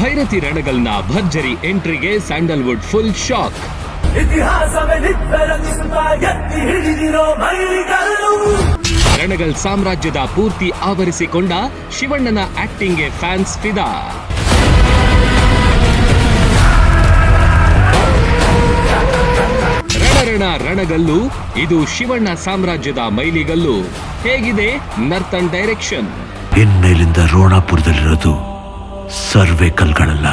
ಭೈರತಿ ರಣಗಲ್ನ ಭರ್ಜರಿ ಎಂಟ್ರಿಗೆ ಸ್ಯಾಂಡಲ್ವುಡ್ ಫುಲ್ ಶಾಕ್. ರಣಗಲ್ ಸಾಮ್ರಾಜ್ಯದ ಪೂರ್ತಿ ಆವರಿಸಿಕೊಂಡ ಶಿವಣ್ಣನ ಆಕ್ಟಿಂಗ್ಗೆ ಫ್ಯಾನ್ಸ್ ಫಿದಾ. ರಣರಣ ರಣಗಲ್ಲು ಇದು ಶಿವಣ್ಣ ಸಾಮ್ರಾಜ್ಯದ ಮೈಲಿಗಲ್ಲು. ಹೇಗಿದೆ ನರ್ತನ್ ಡೈರೆಕ್ಷನ್? ಇನ್ಮೇಲಿಂದ ರೋಣಾಪುರದಲ್ಲಿರೋದು ಸರ್ವೆ ಕಲ್ಗಳಲ್ಲ.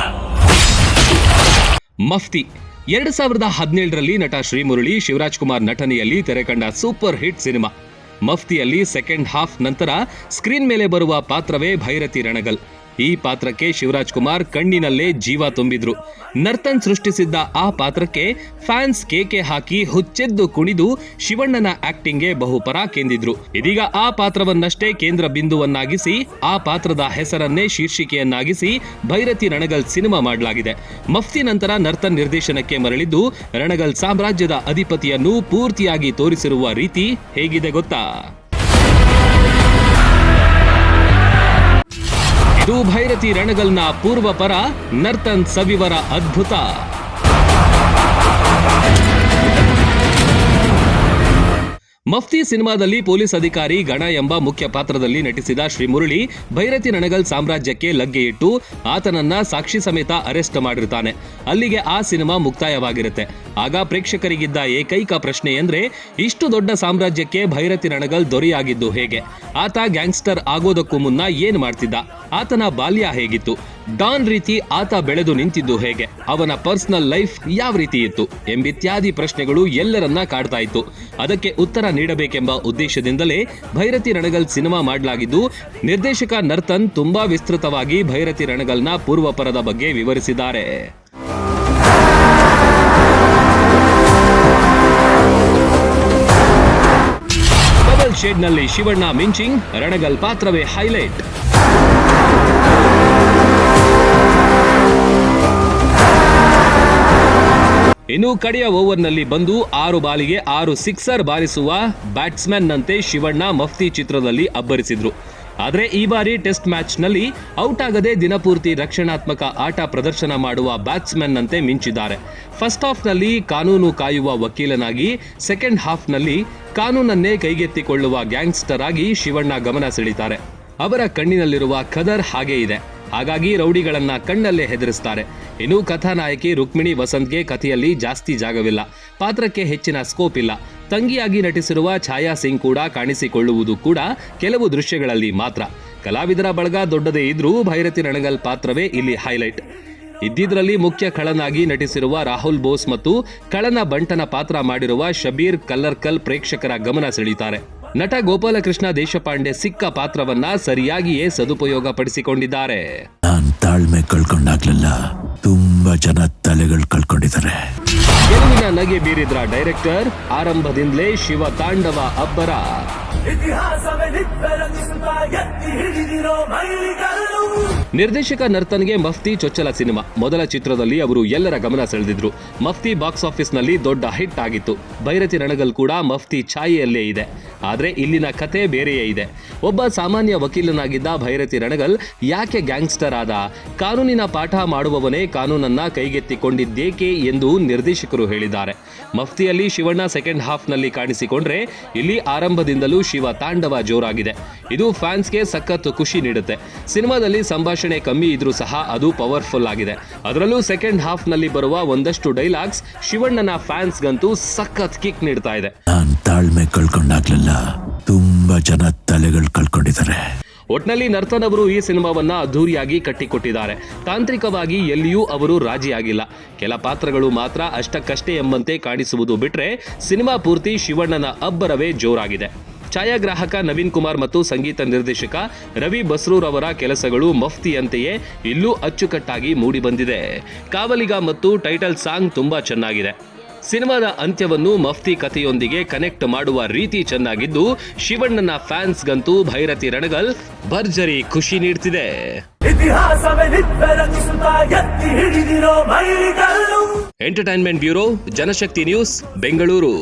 ಮಫ್ತಿ. ಎರಡ್ ಸಾವಿರದ ಹದಿನೇಳರಲ್ಲಿ ನಟ ಶ್ರೀಮುರಳಿ ಶಿವರಾಜ್ ಕುಮಾರ್ ನಟನೆಯಲ್ಲಿ ತೆರೆಕಂಡ ಸೂಪರ್ ಹಿಟ್ ಸಿನಿಮಾ. ಮಫ್ತಿಯಲ್ಲಿ ಸೆಕೆಂಡ್ ಹಾಫ್ ನಂತರ ಸ್ಕ್ರೀನ್ ಮೇಲೆ ಬರುವ ಪಾತ್ರವೇ ಭೈರತಿ ರಣಗಲ್. ಈ ಪಾತ್ರಕ್ಕೆ ಶಿವರಾಜ್ ಕುಮಾರ್ ಕಣ್ಣಿನಲ್ಲೇ ಜೀವ ತುಂಬಿದ್ರು. ನರ್ತನ್ ಸೃಷ್ಟಿಸಿದ್ದ ಆ ಪಾತ್ರಕ್ಕೆ ಫ್ಯಾನ್ಸ್ ಕೇಕೆ ಹಾಕಿ ಹುಚ್ಚೆದ್ದು ಕುಣಿದು ಶಿವಣ್ಣನ ಆಕ್ಟಿಂಗ್ಗೆ ಬಹುಪರಾಕೆಂದಿದ್ರು ಇದೀಗ ಆ ಪಾತ್ರವನ್ನಷ್ಟೇ ಕೇಂದ್ರ ಬಿಂದುವನ್ನಾಗಿಸಿ, ಆ ಪಾತ್ರದ ಹೆಸರನ್ನೇ ಶೀರ್ಷಿಕೆಯನ್ನಾಗಿಸಿ ಭೈರತಿ ರಣಗಲ್ ಸಿನಿಮಾ ಮಾಡಲಾಗಿದೆ. ಮಫ್ತಿ ನಂತರ ನರ್ತನ್ ನಿರ್ದೇಶನಕ್ಕೆ ಮರಳಿದ್ದು, ರಣಗಲ್ ಸಾಮ್ರಾಜ್ಯದ ಅಧಿಪತಿಯನ್ನು ಪೂರ್ತಿಯಾಗಿ ತೋರಿಸಿರುವ ರೀತಿ ಹೇಗಿದೆ ಗೊತ್ತಾ? ಇದು ಭೈರತಿ ರಣಗಲ್ನ ಪೂರ್ವ ಪರ ನರ್ತನ್ ಸವಿವರ ಅದ್ಭುತ. ಮಫ್ತಿ ಸಿನಿಮಾದಲ್ಲಿ ಪೊಲೀಸ್ ಅಧಿಕಾರಿ ಗಣ ಎಂಬ ಮುಖ್ಯ ಪಾತ್ರದಲ್ಲಿ ನಟಿಸಿದ ಶ್ರೀ ಮುರಳಿ, ಭೈರತಿ ನಣಗಲ್ ಸಾಮ್ರಾಜ್ಯಕ್ಕೆ ಲಗ್ಗೆ ಇಟ್ಟು ಆತನನ್ನ ಸಾಕ್ಷಿ ಸಮೇತ ಅರೆಸ್ಟ್ ಮಾಡಿರ್ತಾನೆ. ಅಲ್ಲಿಗೆ ಆ ಸಿನಿಮಾ ಮುಕ್ತಾಯವಾಗಿರುತ್ತೆ. ಆಗ ಪ್ರೇಕ್ಷಕರಿಗಿದ್ದ ಏಕೈಕ ಪ್ರಶ್ನೆ ಎಂದ್ರೆ, ಇಷ್ಟು ದೊಡ್ಡ ಸಾಮ್ರಾಜ್ಯಕ್ಕೆ ಭೈರತಿ ನಣಗಲ್ ದೊರೆಯಾಗಿದ್ದು ಹೇಗೆ? ಆತ ಗ್ಯಾಂಗ್ಸ್ಟರ್ ಆಗೋದಕ್ಕೂ ಮುನ್ನ ಏನ್ ಮಾಡ್ತಿದ್ದ? ಆತನ ಬಾಲ್ಯ ಹೇಗಿತ್ತು? ಡಾನ್ ರೀತಿ ಆತ ಬೆಳೆದು ನಿಂತಿದ್ದು ಹೇಗೆ? ಅವನ ಪರ್ಸನಲ್ ಲೈಫ್ ಯಾವ ರೀತಿ ಇತ್ತು? ಎಂಬಿತ್ಯಾದಿ ಪ್ರಶ್ನೆಗಳು ಎಲ್ಲರನ್ನ ಕಾಡ್ತಾ ಇತ್ತು. ಅದಕ್ಕೆ ಉತ್ತರ ನೀಡಬೇಕೆಂಬ ಉದ್ದೇಶದಿಂದಲೇ ಭೈರತಿ ರಣಗಲ್ ಸಿನಿಮಾ ಮಾಡಲಾಗಿದ್ದು, ನಿರ್ದೇಶಕ ನರ್ತನ್ ತುಂಬಾ ವಿಸ್ತೃತವಾಗಿ ಭೈರತಿ ರಣಗಲ್ನ ಪೂರ್ವಪರದ ಬಗ್ಗೆ ವಿವರಿಸಿದ್ದಾರೆ. ಡಬಲ್ ಶೇಡ್ನಲ್ಲಿ ಶಿವಣ್ಣ ಮಿಂಚಿಂಗ್, ರಣಗಲ್ ಪಾತ್ರವೇ ಹೈಲೈಟ್. ಇನ್ನು ಕಡೆಯ ಓವರ್ನಲ್ಲಿ ಬಂದು ಆರು ಬಾಲಿಗೆ ಆರು ಸಿಕ್ಸರ್ ಬಾರಿಸುವ ಬ್ಯಾಟ್ಸ್ಮನ್ ನಂತೆ ಶಿವಣ್ಣ ಮಫ್ತಿ ಚಿತ್ರದಲ್ಲಿ ಅಬ್ಬರಿಸಿದ್ರು. ಆದರೆ ಈ ಬಾರಿ ಟೆಸ್ಟ್ ಮ್ಯಾಚ್ನಲ್ಲಿ ಔಟ್ ಆಗದೆ ದಿನಪೂರ್ತಿ ರಕ್ಷಣಾತ್ಮಕ ಆಟ ಪ್ರದರ್ಶನ ಮಾಡುವ ಬ್ಯಾಟ್ಸ್ಮನ್ ನಂತೆ ಮಿಂಚಿದ್ದಾರೆ. ಫಸ್ಟ್ ಹಾಫ್ನಲ್ಲಿ ಕಾನೂನು ಕಾಯುವ ವಕೀಲನಾಗಿ, ಸೆಕೆಂಡ್ ಹಾಫ್ನಲ್ಲಿ ಕಾನೂನನ್ನೇ ಕೈಗೆತ್ತಿಕೊಳ್ಳುವ ಗ್ಯಾಂಗ್ಸ್ಟರ್ ಆಗಿ ಶಿವಣ್ಣ ಗಮನ ಸೆಳೀತಾರೆ. ಅವರ ಕಣ್ಣಿನಲ್ಲಿರುವ ಖದರ್ ಹಾಗೇ ಇದೆ. ಹಾಗಾಗಿ ರೌಡಿಗಳನ್ನ ಕಣ್ಣಲ್ಲೇ ಹೆದರಿಸ್ತಾರೆ. ಇನ್ನು ಕಥಾನಾಯಕಿ ರುಕ್ಮಿಣಿ ವಸಂತ್ಗೆ ಕಥೆಯಲ್ಲಿ ಜಾಸ್ತಿ ಜಾಗವಿಲ್ಲ. ಪಾತ್ರಕ್ಕೆ ಹೆಚ್ಚಿನ ಸ್ಕೋಪ್ ಇಲ್ಲ. ತಂಗಿಯಾಗಿ ನಟಿಸಿರುವ ಛಾಯಾ ಸಿಂಗ್ ಕೂಡ ಕಾಣಿಸಿಕೊಳ್ಳುವುದು ಕೂಡ ಕೆಲವು ದೃಶ್ಯಗಳಲ್ಲಿ ಮಾತ್ರ. ಕಲಾವಿದರ ಬಳಗ ದೊಡ್ಡದೇ ಇದ್ರೂ ಭೈರತಿ ರಣಗಲ್ ಪಾತ್ರವೇ ಇಲ್ಲಿ ಹೈಲೈಟ್ ಇದ್ದಿದ್ರಲ್ಲಿ ಮುಖ್ಯ ಖಳನಾಗಿ ನಟಿಸಿರುವ ರಾಹುಲ್ ಬೋಸ್ ಮತ್ತು ಖಳನ ಬಂಟನ ಪಾತ್ರ ಮಾಡಿರುವ ಶಬೀರ್ ಕಲ್ಲರ್ಕಲ್ ಪ್ರೇಕ್ಷಕರ ಗಮನ ಸೆಳೀತಾರೆ. ನಟ ಗೋಪಾಲಕೃಷ್ಣ ದೇಶಪಾಂಡೆ ಸಿಕ್ಕ ಪಾತ್ರವನ್ನ ಸರಿಯಾಗಿಯೇ ಸದುಪಯೋಗ ಪಡಿಸಿಕೊಂಡಿದ್ದಾರೆ ನಾನ್ ತಾಳ್ಮೆ ಕಳ್ಕೊಂಡಾಗ್ಲೆಲ್ಲ ತುಂಬಾ ಜನ ತಲೆಗಳು ಕಳ್ಕೊಂಡಿದ್ದಾರೆ ಗೆಲುವಿನ ನಗೆ ಬೀರಿದ್ರ ಡೈರೆಕ್ಟರ್? ಆರಂಭದಿಂದಲೇ ಶಿವ ತಾಂಡವ ಅಬ್ಬರ. ನಿರ್ದೇಶಕ ನರ್ತನ್ಗೆ ಮಫ್ತಿ ಚೊಚ್ಚಲ ಸಿನಿಮಾ. ಮೊದಲ ಚಿತ್ರದಲ್ಲಿ ಅವರು ಎಲ್ಲರ ಗಮನ ಸೆಳೆದಿದ್ರು. ಮಫ್ತಿ ಬಾಕ್ಸ್ ಆಫೀಸ್ನಲ್ಲಿ ದೊಡ್ಡ ಹಿಟ್ ಆಗಿತ್ತು. ಭೈರತಿ ರಣಗಲ್ ಕೂಡ ಮಫ್ತಿ ಛಾಯೆಯಲ್ಲೇ ಇದೆ. ಆದ್ರೆ ಇಲ್ಲಿನ ಕತೆ ಬೇರೆಯೇ ಇದೆ. ಒಬ್ಬ ಸಾಮಾನ್ಯ ವಕೀಲನಾಗಿದ್ದ ಭೈರತಿ ರಣಗಲ್ ಯಾಕೆ ಗ್ಯಾಂಗ್ಸ್ಟರ್ ಆದ? ಕಾನೂನಿನ ಪಾಠ ಮಾಡುವವನೇ ಕಾನೂನನ್ನ ಕೈಗೆತ್ತಿಕೊಂಡಿದ್ದೇಕೆ ಎಂದು ನಿರ್ದೇಶಕರು ಹೇಳಿದ್ದಾರೆ. ಮಫ್ತಿಯಲ್ಲಿ ಶಿವಣ್ಣ ಸೆಕೆಂಡ್ ಹಾಫ್ನಲ್ಲಿ ಕಾಣಿಸಿಕೊಂಡ್ರೆ ಇಲ್ಲಿ ಆರಂಭದಿಂದಲೂ ಶಿವ ತಾಂಡವ ಜೋರಾಗಿದೆ. ಇದು ಫ್ಯಾನ್ಸ್ಗೆ ಸಖತ್ ಖುಷಿ ನೀಡುತ್ತೆ. ಸಿನಿಮಾದಲ್ಲಿ ಸಂಭಾಷಣೆ ಕಮ್ಮಿ ಇದ್ರೂ ಸಹ ಅದು ಪವರ್ಫುಲ್ ಆಗಿದೆ. ಅದರಲ್ಲೂ ಸೆಕೆಂಡ್ ಹಾಫ್ನಲ್ಲಿ ಬರುವ ಒಂದಷ್ಟು ಡೈಲಾಗ್ಸ್ ಶಿವಣ್ಣನ ಫ್ಯಾನ್ಸ್ಗಂತೂ ಸಖತ್ ಕಿಕ್ ನೀಡ್ತಾ ಇದೆ. ನಾನ್ ತಾಳ್ಮೆ ಕಳ್ಕೊಂಡಾಗ್ಲಿಲ್ಲ ತುಂಬಾ ಜನ ತಲೆಗಳು ಕಳ್ಕೊಂಡಿದ್ದಾರೆ ಒಟ್ನಲ್ಲಿ ನರ್ತನ್ ಅವರು ಈ ಸಿನಿಮಾವನ್ನ ಅದ್ಧೂರಿಯಾಗಿ ಕಟ್ಟಿಕೊಟ್ಟಿದ್ದಾರೆ. ತಾಂತ್ರಿಕವಾಗಿ ಎಲ್ಲಿಯೂ ಅವರು ರಾಜಿಯಾಗಿಲ್ಲ. ಕೆಲ ಪಾತ್ರಗಳು ಮಾತ್ರ ಅಷ್ಟಕ್ಕಷ್ಟೇ ಎಂಬಂತೆ ಕಾಣಿಸುವುದು ಬಿಟ್ರೆ ಸಿನಿಮಾ ಪೂರ್ತಿ ಶಿವಣ್ಣನ ಅಬ್ಬರವೇ ಜೋರಾಗಿದೆ. ಛಾಯಾಗ್ರಾಹಕ ನವೀನ್ ಕುಮಾರ್ ಮತ್ತು ಸಂಗೀತ ನಿರ್ದೇಶಕ ರವಿ ಬಸ್ರೂರ್ ಅವರ ಕೆಲಸಗಳು ಮಫ್ತಿಯಂತೆಯೇ ಇಲ್ಲೂ ಅಚ್ಚುಕಟ್ಟಾಗಿ ಮೂಡಿಬಂದಿದೆ. ಕಾವಲಿಗ ಮತ್ತು ಟೈಟಲ್ ಸಾಂಗ್ ತುಂಬಾ ಚೆನ್ನಾಗಿದೆ. ಸಿನಿಮಾದ ಅಂತ್ಯವನ್ನು ಮಫ್ತಿ ಕಥೆಯೊಂದಿಗೆ ಕನೆಕ್ಟ್ ಮಾಡುವ ರೀತಿ ಚೆನ್ನಾಗಿದ್ದು ಶಿವಣ್ಣನ ಫ್ಯಾನ್ಸ್ಗಂತೂ ಭೈರತಿ ರಣಗಲ್ ಭರ್ಜರಿ ಖುಷಿ ನೀಡ್ತಿದೆ. Entertainment bureau Janashakti news Bengaluru.